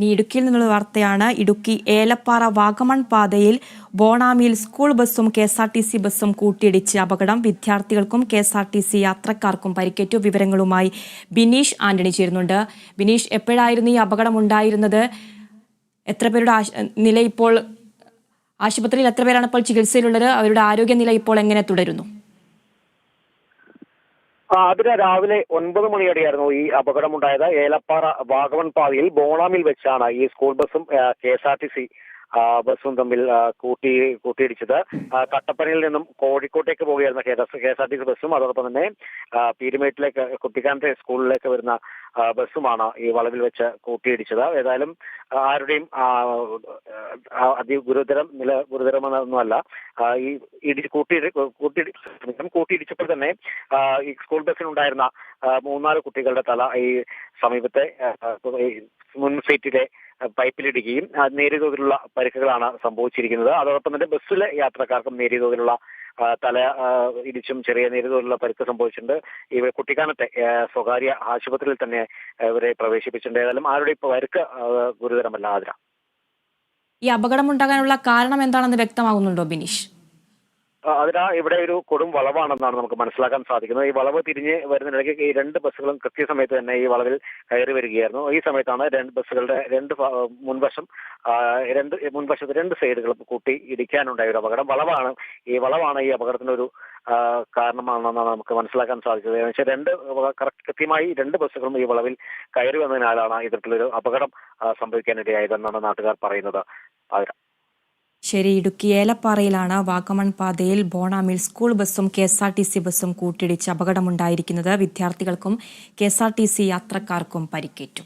ഇനി ഇടുക്കിയിൽ നിന്നുള്ള വാർത്തയാണ്. ഇടുക്കി ഏലപ്പാറ വാഗമൺ പാതയിൽ ബോണാമിയിൽ സ്കൂൾ ബസ്സും K S R T C ബസ്സും കൂട്ടിയിടിച്ച് അപകടം. വിദ്യാർത്ഥികൾക്കും K S R T C യാത്രക്കാർക്കും പരിക്കേറ്റു. വിവരങ്ങളുമായി ബിനീഷ് ആന്റണി ചേരുന്നുണ്ട്. ബിനീഷ് എപ്പോഴായിരുന്നു ഈ അപകടം ഉണ്ടായിരുന്നത്? എത്ര പേരുടെ നില ഇപ്പോൾ ആശുപത്രിയിൽ എത്ര പേരാണ് ഇപ്പോൾ ചികിത്സയിലുള്ളത്? അവരുടെ ആരോഗ്യനില ഇപ്പോൾ എങ്ങനെ തുടരുന്നു? അതിന് രാവിലെ ഒൻപത് മണിയോടെയായിരുന്നു ഈ അപകടമുണ്ടായത്. ഏലപ്പാറ വാഗമൺ പാതയിൽ ബോണാമിൽ വെച്ചാണ് ഈ സ്കൂൾ ബസ്സും K S R T C ബസ്സും തമ്മിൽ കൂട്ടി കൂട്ടിയിടിച്ചത്. കട്ടപ്പനയിൽ നിന്നും കോഴിക്കോട്ടേക്ക് പോവുകയായിരുന്ന K S R T C ബസ്സും അതോടൊപ്പം തന്നെ പീരുമേട്ടിലേക്ക് കുട്ടിക്കാനത്തെ സ്കൂളിലേക്ക് വരുന്ന ബസ്സുമാണ് ഈ വളവിൽ വെച്ച് കൂട്ടിയിടിച്ചത്. ഏതായാലും ആരുടെയും അതി ഗുരുതരം നില ഗുരുതരമെന്നൊന്നുമല്ല. ഈ ഇടി കൂട്ടി കൂട്ടി കൂട്ടിയിടിച്ചപ്പോൾ തന്നെ ഈ സ്കൂൾ ബസ്സിനുണ്ടായിരുന്ന മൂന്നാൽ കുട്ടികളുടെ തല ഈ സമീപത്തെ മുൻ സീറ്റിലെ പൈപ്പിലിടുകയും നേരിയ തോതിലുള്ള പരിക്കുകളാണ് സംഭവിച്ചിരിക്കുന്നത്. അതോടൊപ്പം തന്നെ ബസ്സിലെ യാത്രക്കാർക്കും നേരിയ തോതിലുള്ള തല ഇടിച്ചും ചെറിയ നേരിയ തോതിലുള്ള പരിക്ക് സംഭവിച്ചിട്ടുണ്ട്. ഇവർ കുട്ടിക്കാനത്തെ സ്വകാര്യ ആശുപത്രിയിൽ തന്നെ ഇവരെ പ്രവേശിപ്പിച്ചിട്ടുണ്ട്. ഏതായാലും ആരുടെ ഇപ്പോൾ പരിക്ക് ഗുരുതരമല്ല ആതിര. ഈ അപകടമുണ്ടാകാനുള്ള കാരണം എന്താണെന്ന് വ്യക്തമാകുന്നുണ്ടോ ബിനീഷ്? അതിനാ ഇവിടെ ഒരു കൊടും വളവാണെന്നാണ് നമുക്ക് മനസ്സിലാക്കാൻ സാധിക്കുന്നത്. ഈ വളവ് തിരിഞ്ഞ് വരുന്നതിനിടയ്ക്ക് ഈ രണ്ട് ബസ്സുകളും കൃത്യസമയത്ത് തന്നെ ഈ വളവിൽ കയറി വരികയായിരുന്നു. ഈ സമയത്താണ് രണ്ട് ബസ്സുകളുടെ രണ്ട് മുൻവശം രണ്ട് മുൻവശത്ത് രണ്ട് സൈഡുകൾ കൂട്ടി ഇടിക്കാനുണ്ടായ ഒരു അപകടം. വളവാണ് ഈ വളവാണ് ഈ അപകടത്തിനൊരു കാരണമാണെന്നാണ് നമുക്ക് മനസ്സിലാക്കാൻ സാധിച്ചത്. പക്ഷേ രണ്ട് കറക്റ്റ് കൃത്യമായി രണ്ട് ബസ്സുകളും ഈ വളവിൽ കയറി വന്നതിനാലാണ് ഇത്തരത്തിലൊരു അപകടം സംഭവിക്കാനിടയായതെന്നാണ് നാട്ടുകാർ പറയുന്നത്. അതിന് ശരി ഇടുക്കി ഏലപ്പാറയിലാണ് വാഗമൺ പാതയിൽ ബോണാമിൽ സ്കൂൾ ബസ്സും K S R T C ബസ്സും കൂട്ടിയിടിച്ച് അപകടമുണ്ടായിരിക്കുന്നത്. വിദ്യാർത്ഥികൾക്കും K S R T C യാത്രക്കാർക്കും പരിക്കേറ്റു.